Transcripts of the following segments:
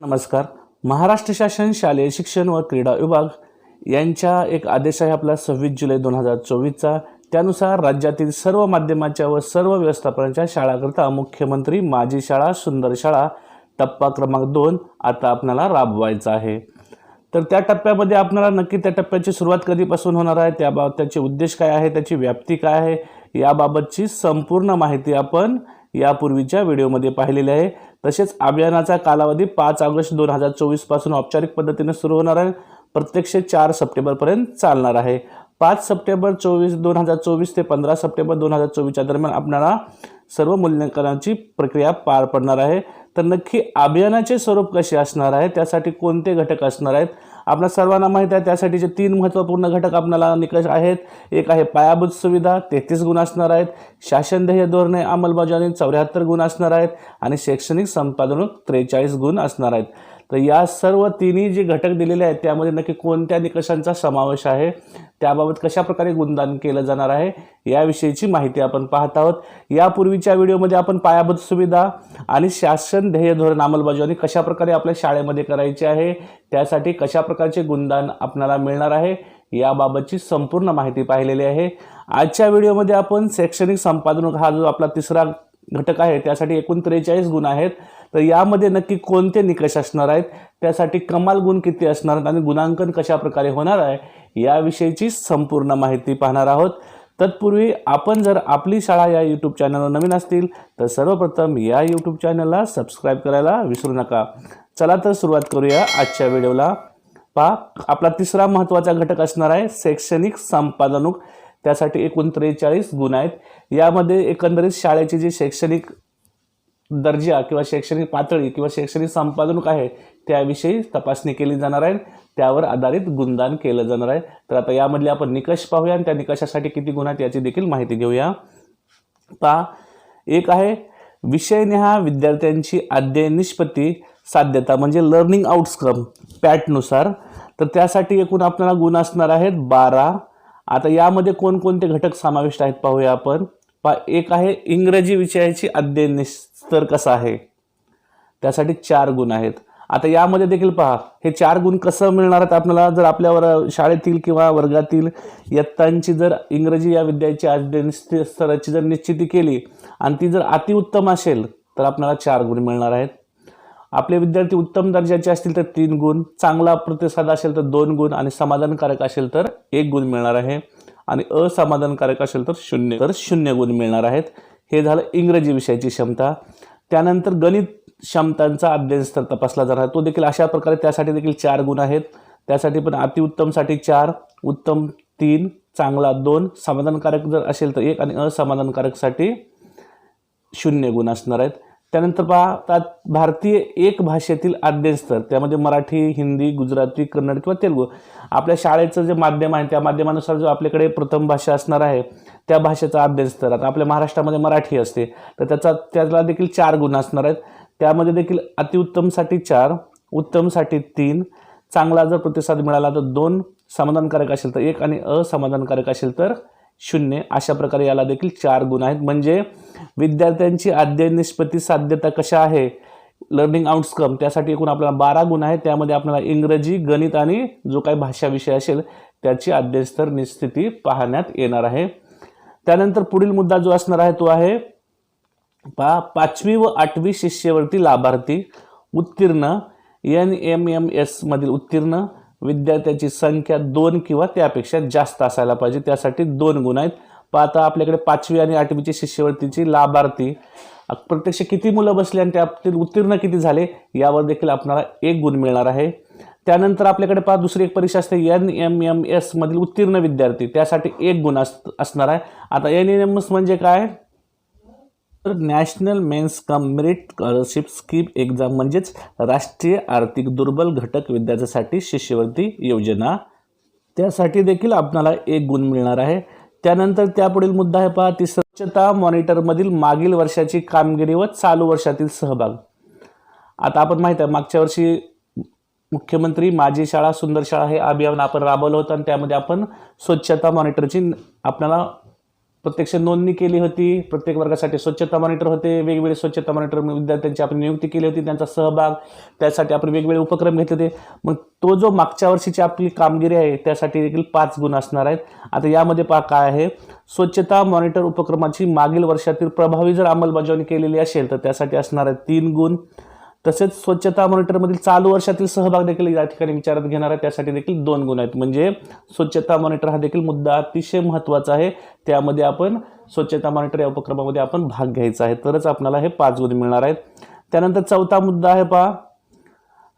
नमस्कार. महाराष्ट्र शासन शालेय शिक्षण व क्रीडा विभाग यांच्या एक आदेश आहे आपला सव्वीस जुलै दोन हजार चोवीसचा. त्यानुसार राज्यातील सर्व माध्यमाच्या व सर्व व्यवस्थापनाच्या शाळाकरता मुख्यमंत्री माझी शाळा सुंदर शाळा टप्पा क्रमांक दोन आता आपल्याला राबवायचा आहे. तर त्या टप्प्यामध्ये आपल्याला नक्की त्या टप्प्याची सुरुवात कधीपासून होणार आहे त्याबाबत त्याचे उद्देश काय आहे त्याची व्याप्ती काय आहे याबाबतची संपूर्ण माहिती आपण यापूर्वीच्या व्हिडिओमध्ये पाहिलेले आहे. तसेच अभियानाचा कालावधी पाच ऑगस्ट दोन हजार चोवीसपासून औपचारिक पद्धतीने सुरू होणार आहे. प्रत्यक्ष चार सप्टेंबरपर्यंत चालणार आहे. पाच सप्टेंबर चोवीस दोन हजार चोवीस ते पंधरा सप्टेंबर दोन हजार चोवीसच्या दरम्यान आपणाला सर्व मूल्यांकनाची प्रक्रिया पार पडणार आहे. तर नक्की अभियानाचे स्वरूप कसे असणार आहे? त्यासाठी कोणते घटक असणार आहेत? आपल्या सर्वांना माहीत आहे त्यासाठीचे तीन महत्त्वपूर्ण घटक आपल्याला निकष आहेत. एक आहे पायाभूत सुविधा तेहतीस गुण असणार आहेत. शासन धोरणे अंमलबजावणी चौऱ्याहत्तर गुण असणार आहेत. आणि शैक्षणिक संपादन त्रेचाळीस गुण असणार आहेत. तर या सर्व तिन्ही जे घटक दिलेले आहेत त्यामध्ये नक्की कोणत्या निकषांचा समावेश आहे त्याबाबत कशाप्रकारे गुणदान केलं जाणार आहे याविषयीची माहिती आपण पाहत आहोत. यापूर्वीच्या व्हिडिओमध्ये आपण पायाभूत सुविधा आणि शासन ध्येय धोरण अंमलबजावणी कशा प्रकारे आपल्या शाळेमध्ये करायची आहे त्यासाठी कशा प्रकारचे गुणदान आपल्याला मिळणार आहे याबाबतची संपूर्ण माहिती पाहिलेली आहे. आजच्या व्हिडिओमध्ये आपण शैक्षणिक संपादन हा जो आपला तिसरा घटक आहे त्यासाठी एकूण त्रेचाळीस गुण आहेत. तर यामध्ये नक्की कोणते निकष असणार आहेत? त्यासाठी कमाल गुण किती असणार आहेत आणि गुणांकन कशा प्रकारे होणार आहे? याविषयीची संपूर्ण माहिती पाहणार आहोत. तत्पूर्वी आपण जर आपली शाळा या यूट्यूब चॅनलवर नवीन असतील तर सर्वप्रथम या यूट्यूब चॅनलला सबस्क्राईब करायला विसरू नका. चला तर सुरुवात करूया आजच्या व्हिडिओला. पहा आपला तिसरा महत्त्वाचा घटक असणार आहे शैक्षणिक संपादनूक. त्यासाठी एकूण त्रेचाळीस गुण आहेत. यामध्ये एकंदरीत शाळेची जी शैक्षणिक दर्जा किंवा शैक्षणिक पातळी किंवा शैक्षणिक संपादनूक आहे त्याविषयी तपासणी केली जाणार आहे. त्यावर आधारित गुणदान केलं जाणार आहे. तर आता यामधले आपण निकष पाहूया आणि त्या निकषासाठी किती गुण आहेत याची देखील माहिती घेऊया. पहा एक आहे विषयनिहा विद्यार्थ्यांची अध्ययन निष्पत्ती साध्यता म्हणजे लर्निंग आउटस्क्रम पॅटनुसार. तर त्यासाठी एकूण आपल्याला गुण असणार आहेत बारा. आता यामध्ये कोणकोणते घटक समाविष्ट आहेत पाहूया आपण. पा एक आहे इंग्रजी विषयाची अध्ययन स्तर कसा आहे? त्यासाठी चार गुण आहेत. आता यामध्ये देखील पहा हे चार गुण कसं मिळणार आहेत आपल्याला? जर आपल्यावर शाळेतील किंवा वर्गातील इयत्तांची जर इंग्रजी या विद्याची अध्ययन स्तराची जर निश्चिती केली आणि ती जर अतिउत्तम असेल तर आपल्याला चार गुण मिळणार आहेत. आपले विद्यार्थी उत्तम दर्जाचे असतील तर तीन गुण चांगला प्रतिसाद असेल तर दोन गुण आणि समाधानकारक असेल तर एक गुण मिळणार आहे. आणि असमाधानकारक असेल तर शून्य. तर शून्य गुण मिळणार आहेत. हे झालं इंग्रजी विषयाची क्षमता. त्यानंतर गणित क्षमतांचा अध्ययन स्तर तपासला जाणार तो देखील अशा प्रकारे त्यासाठी देखील चार गुण आहेत. त्यासाठी पण अतिउत्तमसाठी चार उत्तम तीन चांगला दोन. समाधानकारक जर असेल तर एक आणि असमाधानकारकसाठी शून्य गुण असणार आहेत. त्यानंतर पहा त्यात भारतीय एक भाषेतील अध्ययनस्तर त्यामध्ये मराठी हिंदी गुजराती कन्नड किंवा तेलुगू आपल्या शाळेचं जे माध्यम आहे त्या माध्यमानुसार जो आपल्याकडे प्रथम भाषा असणार आहे त्या भाषेचा अध्ययन स्तर. आता आपल्या महाराष्ट्रामध्ये मराठी असते तर त्याचा त्याला देखील चार गुण असणार आहेत. त्यामध्ये देखील अतिउत्तमसाठी चार उत्तमसाठी तीन चांगला जर प्रतिसाद मिळाला तर दोन समाधानकारक असेल तर एक आणि असमाधानकारक असेल तर शून्य अशा प्रकारे याला देखील चार गुण आहेत. म्हणजे विद्यार्थ्यांची अध्ययन निष्पत्ती साध्यता कशा आहे? लर्निंग आउटस्कम त्यासाठी एकूण आपल्याला बारा गुण आहेत. त्यामध्ये आपल्याला इंग्रजी गणित आणि जो काही भाषा विषय असेल त्याची अध्ययनस्तर निस्थिती पाहण्यात येणार आहे. त्यानंतर पुढील मुद्दा जो असणार आहे तो आहे पा पाचवी व आठवी शिष्यवृत्ती लाभार्थी उत्तीर्ण एन एम एम एसमधील उत्तीर्ण विद्यार्थ्याची संख्या दोन किंवा त्यापेक्षा जास्त असायला पाहिजे. त्यासाठी दोन गुण आहेत. पहा आता आपल्याकडे पाचवी आणि आठवीची शिष्यवृत्तीची लाभार्थी. प्रत्यक्ष किती मुलं बसली आणि त्यातील उत्तीर्ण किती झाले यावर देखील आपणाला एक गुण मिळणार आहे. त्यानंतर आपल्याकडे पहा दुसरी एक परीक्षा असते एन एम एम एसमधील उत्तीर्ण विद्यार्थी. त्यासाठी एक गुण अस असणार आहे. आता एन एम एस म्हणजे काय? तर national means cum merit scholarship scheme exam म्हणजेच राष्ट्रीय आर्थिक दुर्बल घटक विद्यार्थ्यासाठी शिष्यवृत्ती योजना. त्यासाठी देखील आपल्याला एक गुण मिळणार आहे. त्यानंतर त्यापुढील मुद्दा आहे पहा ती स्वच्छता मॉनिटरमधील मागील वर्षाची कामगिरी व चालू वर्षातील सहभाग. आता आपण माहीत आहे मागच्या वर्षी मुख्यमंत्री माझी शाळा सुंदर शाळा हे अभियान आपण राबवलं होतं आणि त्यामध्ये आपण स्वच्छता मॉनिटरची आपल्याला प्रत्यक्ष नोंदणी केली होती प्रत्येक वर्गासाठी स्वच्छता मॉनिटर होते वेगवेगळे स्वच्छता मॉनिटर विद्यार्थ्यांची आपण नियुक्ती केली होती त्यांचा सहभाग त्यासाठी आपण वेगवेगळे उपक्रम घेतले होते. मग तो जो मागच्या वर्षीची आपली कामगिरी आहे त्यासाठी देखील पाच गुण असणार आहेत. आता यामध्ये पा काय आहे. स्वच्छता मॉनिटर उपक्रमाची मागील वर्षातील प्रभावी जर अंमलबजावणी केलेली असेल तर त्यासाठी असणार आहे तीन गुण. तसेच स्वच्छता मॉनिटरमधील चालू वर्षातील सहभाग देखील या ठिकाणी विचारात घेणार आहे. त्यासाठी देखील दोन गुण आहेत. म्हणजे स्वच्छता मॉनिटर हा देखील मुद्दा अतिशय महत्त्वाचा आहे. त्यामध्ये आपण स्वच्छता मॉनिटर या उपक्रमामध्ये आपण भाग घ्यायचा आहे. तरच आपल्याला हे पाच गुण मिळणार आहेत. त्यानंतर चौथा मुद्दा आहे पहा.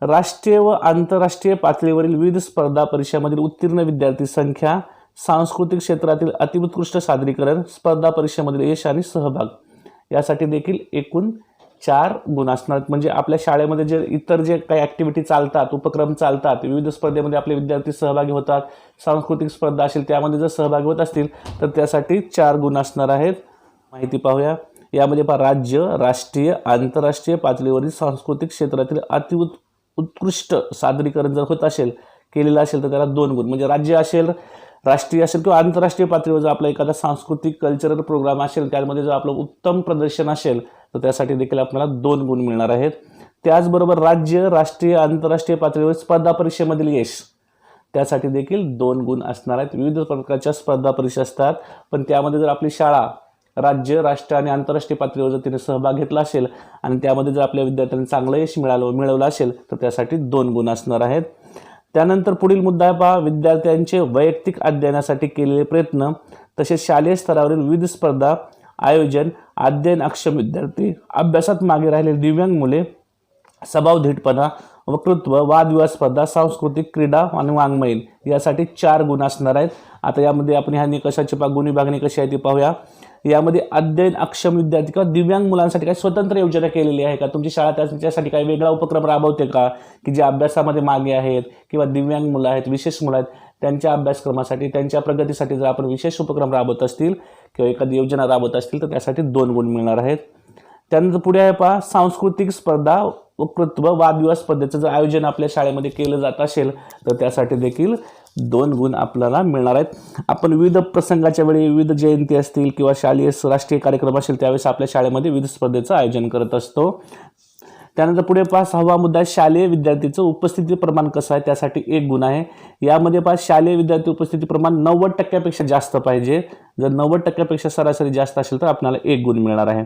राष्ट्रीय व आंतरराष्ट्रीय पातळीवरील विविध स्पर्धा परीक्षामधील उत्तीर्ण विद्यार्थी संख्या सांस्कृतिक क्षेत्रातील अतिउत्कृष्ट सादरीकरण स्पर्धा परीक्षेमधील यश आणि सहभाग. यासाठी देखील एकूण चार गुण असणार. म्हणजे आपल्या शाळेमध्ये जे इतर जे काही ॲक्टिव्हिटी चालतात उपक्रम चालतात विविध स्पर्धेमध्ये आपले विद्यार्थी सहभागी होतात सांस्कृतिक स्पर्धा असेल त्यामध्ये जर सहभागी होत असतील तर त्यासाठी चार गुण असणार आहेत. माहिती पाहूया. यामध्ये पहा राज्य राष्ट्रीय आंतरराष्ट्रीय पातळीवरील सांस्कृतिक क्षेत्रातील अति उत्कृष्ट सादरीकरण जर होत असेल केलेलं असेल तर त्याला दोन गुण. म्हणजे राज्य असेल राष्ट्रीय असेल किंवा आंतरराष्ट्रीय पातळीवर जर आपला एखादा सांस्कृतिक कल्चरल प्रोग्राम असेल त्यामध्ये जर आपलं उत्तम प्रदर्शन असेल तर त्यासाठी देखील आपल्याला दोन गुण मिळणार आहेत. त्याचबरोबर राज्य राष्ट्रीय आंतरराष्ट्रीय पातळीवर स्पर्धा परीक्षेमधील यश. त्यासाठी देखील दोन गुण असणार आहेत. विविध प्रकारच्या स्पर्धा परीक्षा असतात. पण त्यामध्ये जर आपली शाळा राज्य राष्ट्र आणि आंतरराष्ट्रीय पातळीवर जर तिने सहभाग घेतला असेल आणि त्यामध्ये जर आपल्या विद्यार्थ्यांनी चांगलं यश मिळालं मिळवलं असेल तर त्यासाठी दोन गुण असणार आहेत. त्यानंतर पुढील मुद्दा आहे पहा. विद्यार्थ्यांचे वैयक्तिक अध्ययनासाठी केलेले प्रयत्न तसेच शालेय स्तरावरील विविध स्पर्धा आयोजन अध्ययन अक्षम विद्यार्थी अभ्यासात मागे राहिलेली दिव्यांग मुले स्वभावधीटपणा वक्तृत्व वादविवाद स्पर्धा सांस्कृतिक क्रीडा आणि वाङ्मयीन यासाठी चार गुण असणार आहेत. आता यामध्ये आपण ह्या निकषाची पा गुण विभागणी कशी आहे ती पाहूया. यामध्ये अध्ययन अक्षम विद्यार्थी किंवा दिव्यांग मुलांसाठी काही स्वतंत्र योजना केलेली आहे का? तुमची शाळा त्याच्यासाठी काही वेगळा उपक्रम राबवते का? की जे अभ्यासामध्ये मागे आहेत किंवा दिव्यांग मुलं आहेत विशेष मुलं आहेत त्यांच्या अभ्यासक्रमासाठी त्यांच्या प्रगतीसाठी जर आपण विशेष उपक्रम राबवत असतील किंवा एखादी योजना राबवत असतील तर त्यासाठी दोन गुण मिळणार आहेत. त्यानंतर पुढे आहे पहा सांस्कृतिक स्पर्धा वक्तृत्व वादविवाद स्पर्धेचं जर आयोजन आपल्या शाळेमध्ये केलं जात असेल तर त्यासाठी देखील दोन गुण आपल्याला मिळणार आहेत. आपण विविध प्रसंगाच्या वेळी विविध जयंती असतील किंवा शालेय राष्ट्रीय कार्यक्रम असेल त्यावेळेस आपल्या शाळेमध्ये विविध स्पर्धेचं आयोजन करत असतो. त्यानंतर पुढे पहा सहावा मुद्दा शालेय विद्यार्थीचं उपस्थिती प्रमाण कसं आहे? त्यासाठी एक गुण आहे. यामध्ये पहा शालेय विद्यार्थी उपस्थिती प्रमाण नव्वद टक्क्यापेक्षा जास्त पाहिजे. जर नव्वद टक्क्यापेक्षा सरासरी जास्त असेल तर आपल्याला एक गुण मिळणार आहे.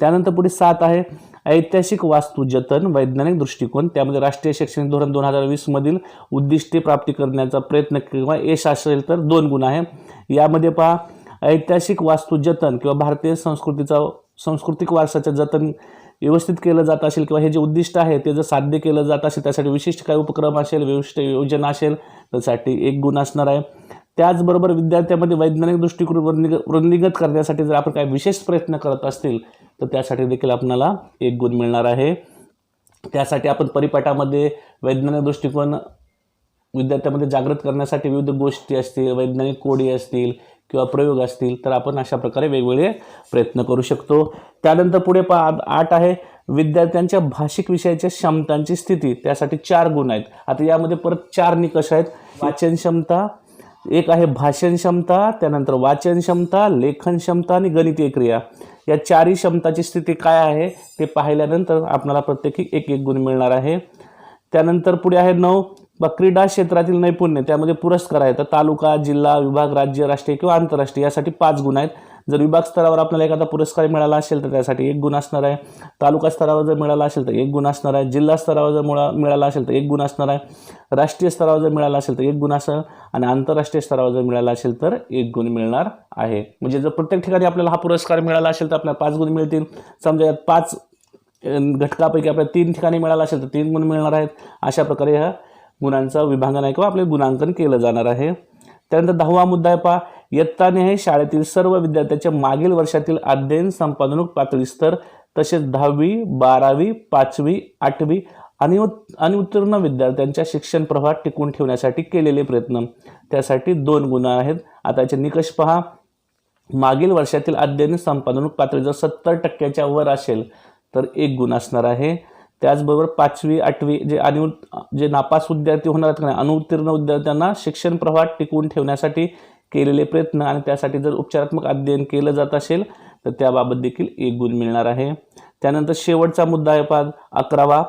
त्यानंतर पुढे सात आहे. ऐतिहासिक वास्तू जतन वैज्ञानिक दृष्टिकोन त्यामध्ये राष्ट्रीय शैक्षणिक धोरण दोन हजार वीसमधील उद्दिष्टे प्राप्ती करण्याचा प्रयत्न किंवा यश असेल तर दोन गुण आहे. यामध्ये पहा ऐतिहासिक वास्तू जतन किंवा भारतीय संस्कृतीचा सांस्कृतिक वारसाचं जतन व्यवस्थित केलं जात असेल किंवा हे जे उद्दिष्ट आहे ते जर साध्य केलं जात असेल त्यासाठी विशिष्ट काही उपक्रम असेल विशिष्ट योजना असेल त्यासाठी एक गुण असणार आहे. त्याचबरोबर विद्यार्थ्यामध्ये वैज्ञानिक दृष्टिकोन वृद्धिग वृद्धिगत करण्यासाठी जर आपण काही विशेष प्रयत्न करत असतील तर त्यासाठी देखील आपणाला एक गुण मिळणार आहे. त्यासाठी आपण परिपाठामध्ये वैज्ञानिक दृष्टिकोन विद्यार्थ्यांमध्ये जागृत करण्यासाठी विविध गोष्टी असतील वैज्ञानिक कोडी असतील किंवा प्रयोग असतील तर आपण अशा प्रकारे वेगवेगळे प्रयत्न करू शकतो. त्यानंतर पुढे पा आठ आहे. विद्यार्थ्यांच्या भाषिक विषयाच्या क्षमतांची स्थिती त्यासाठी चार गुण आहेत. आता यामध्ये परत चार निकष आहेत. वाचन क्षमता एक आहे भाषण क्षमता त्यानंतर वाचन क्षमता लेखन क्षमता आणि गणितीय क्रिया. या चारही क्षमताची स्थिती काय आहे ते पाहिल्यानंतर आपणाला प्रत्येकी एक एक गुण मिळणार आहे. त्यानंतर पुढे आहे नऊ. बा क्रीडा क्षेत्रातील नैपुण्य त्यामध्ये पुरस्कार आहेत. तर तालुका जिल्हा विभाग राज्य राष्ट्रीय किंवा आंतरराष्ट्रीय यासाठी पाच गुण आहेत. जर विभाग स्तरावर आपल्याला एखादा पुरस्कार मिळाला असेल तर त्यासाठी एक गुण असणार आहे. तालुका स्तरावर जर मिळाला असेल तर एक गुण असणार आहे. जिल्हा स्तरावर जर मुळा मिळाला असेल तर एक गुण असणार आहे. राष्ट्रीय स्तरावर जर मिळाला असेल तर एक गुण असं आणि आंतरराष्ट्रीय स्तरावर जर मिळाला असेल तर एक गुण मिळणार आहे. म्हणजे जर प्रत्येक ठिकाणी आपल्याला हा पुरस्कार मिळाला असेल तर आपल्याला पाच गुण मिळतील. समजा यात पाच घटकापैकी आपल्याला तीन ठिकाणी मिळाला असेल तर तीन गुण मिळणार आहेत. अशा प्रकारे ह्या गुणांचं विभागन आहे किंवा आपले गुणांकन केलं जाणार आहे. त्यानंतर दहावा मुद्दा आहे पहा इयत्ताने हे शाळेतील सर्व विद्यार्थ्यांच्या मागील वर्षातील अध्ययन संपादनूक पातळी स्तर तसेच दहावी बारावी पाचवी आठवी आणि आणि उत्तीर्ण विद्यार्थ्यांच्या शिक्षण प्रवाहात टिकून ठेवण्यासाठी केलेले प्रयत्न. त्यासाठी दोन गुण आहेत. आताचे निकष पहा. मागील वर्षातील अध्ययन संपादनूक पातळी जर सत्तर टक्क्याच्या वर असेल तर एक गुण असणार आहे. त्याचबरोबर पाचवी आठवी जे आणि जे नापास विद्यार्थी होणार आहेत नाही अनुत्तीर्ण विद्यार्थ्यांना शिक्षण प्रवाहात टिकवून ठेवण्यासाठी केलेले प्रयत्न आणि त्यासाठी जर उपचारात्मक अध्ययन केलं जात असेल तर त्याबाबत देखील एक गुण मिळणार आहे. त्यानंतर शेवटचा मुद्दा आहे पाच अकरावा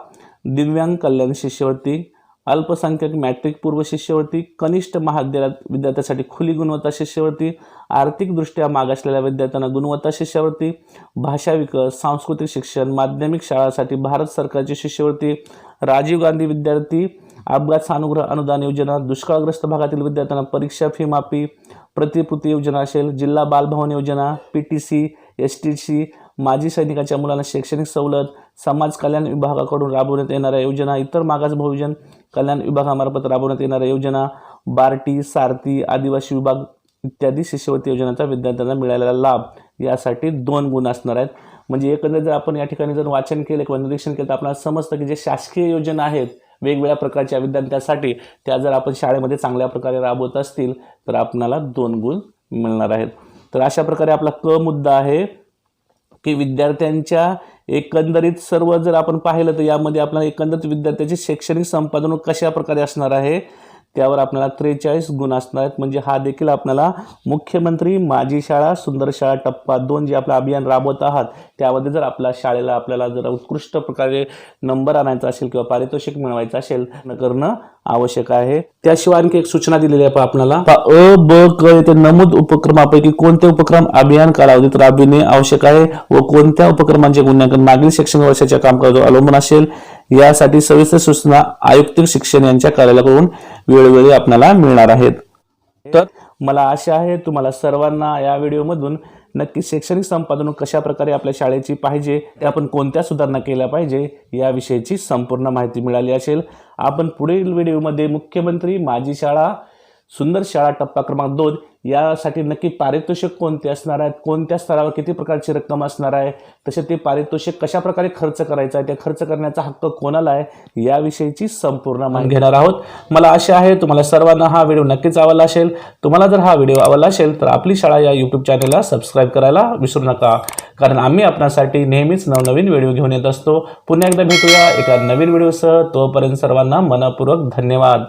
दिव्यांग कल्याण शिष्यवृत्ती अल्पसंख्याक मॅट्रिक पूर्व शिष्यवृत्ती कनिष्ठ महाविद्यालयात विद्यार्थ्यासाठी खुली गुणवत्ता शिष्यवृत्ती आर्थिकदृष्ट्या मागासलेल्या विद्यार्थ्यांना गुणवत्ता शिष्यवृत्ती भाषा विकास सांस्कृतिक शिक्षण माध्यमिक शाळांसाठी भारत सरकारची शिष्यवृत्ती राजीव गांधी विद्यार्थी अपघात सानुग्रह अनुदान योजना दुष्काळग्रस्त भागातील विद्यार्थ्यांना परीक्षा फी माफी प्रतिपूर्ती योजना असेल जिल्हा बालभवन योजना P T C S T C माजी सैनिकाच्या मुलांना शैक्षणिक सवलत समाज कल्याण विभागाकडून राबवण्यात येणाऱ्या योजना इतर मागास बहुजन कल्याण विभागामार्फत राबवण्यात येणाऱ्या योजना बार्टी सारथी आदिवासी विभाग इत्यादी शिष्यवृत्ती योजनांचा विद्यार्थ्यांना मिळालेला लाभ यासाठी दोन गुण असणार आहेत. म्हणजे एकंदरीत जर आपण या ठिकाणी जर वाचन केलं किंवा निरीक्षण केलं तर आपल्याला समजतं की जे शासकीय योजना आहेत वेगवेगळ्या प्रकारच्या विद्यार्थ्यांसाठी त्या जर आपण शाळेमध्ये चांगल्या प्रकारे राबवत असतील तर आपणाला दोन गुण मिळणार आहेत. तर अशा प्रकारे आपला क मुद्दा आहे की विद्यार्थ्यांच्या एकंदरीत सर्व जर आपण पाहिलं तर यामध्ये आपल्याला एकंदरीत विद्यार्थ्याचे शैक्षणिक संपादन कशा प्रकारे असणार आहे त्यावर आपल्याला त्रेचाळीस गुण असणार आहेत. म्हणजे हा देखील आपल्याला मुख्यमंत्री माझी शाळा सुंदर शाळा टप्पा दोन जे आपलं अभियान राबवत आहात त्यामध्ये जर आपल्या शाळेला आपल्याला जर उत्कृष्ट प्रकारे नंबर आणायचा असेल किंवा पारितोषिक मिळवायचं असेल करणं आवश्यक आहे. त्याशिवाय आणखी एक सूचना दिलेली आहे आपल्याला. अ ब क येथे नमूद उपक्रमापैकी कोणते उपक्रम अभियान कालावधीत राबविणे आवश्यक आहे व कोणत्या उपक्रमांचे गुन्ह्यांकन मागील शैक्षणिक वर्षाच्या कामकाजावर अवलंबून असेल? यासाठी सविस्तर सूचना आयुक्त शिक्षण यांच्या कार्यालयाकडून वेळोवेळी आपल्याला मिळणार आहेत. तर मला आशा आहे तुम्हाला सर्वांना या व्हिडिओमधून नक्की शैक्षणिक संपादन कशा प्रकारे आपल्या शाळेची पाहिजे ते आपण कोणत्या सुधारणा केल्या पाहिजे याविषयीची संपूर्ण माहिती मिळाली असेल. आपण पुढील व्हिडिओमध्ये मुख्यमंत्री माझी शाळा सुंदर शाळा टप्पा क्रमांक दोन. यासाठी नक्की पारितोषिक कोणते असणार आहेत कोणत्या स्तरावर किती प्रकारची रक्कम असणार आहे? तसे ते पारितोषिक कशा प्रकारे खर्च करायचा आहे? ते खर्च करण्याचा हक्क कोणाला आहे? याविषयीची संपूर्ण माहिती घेणार आहोत. मला आशा आहे तुम्हाला सर्वांना हा व्हिडिओ नक्कीच आवडला असेल. तुम्हाला जर हा व्हिडिओ आवडला असेल तर आपली शाळा या यूट्यूब चॅनलला सबस्क्राईब करायला विसरू नका. कारण आम्ही आपणासाठी नेहमीच नवनवीन व्हिडिओ घेऊन येत असतो. पुन्हा एकदा भेटूया एका नवीन व्हिडिओसह. तोपर्यंत सर्वांना मनपूर्वक धन्यवाद.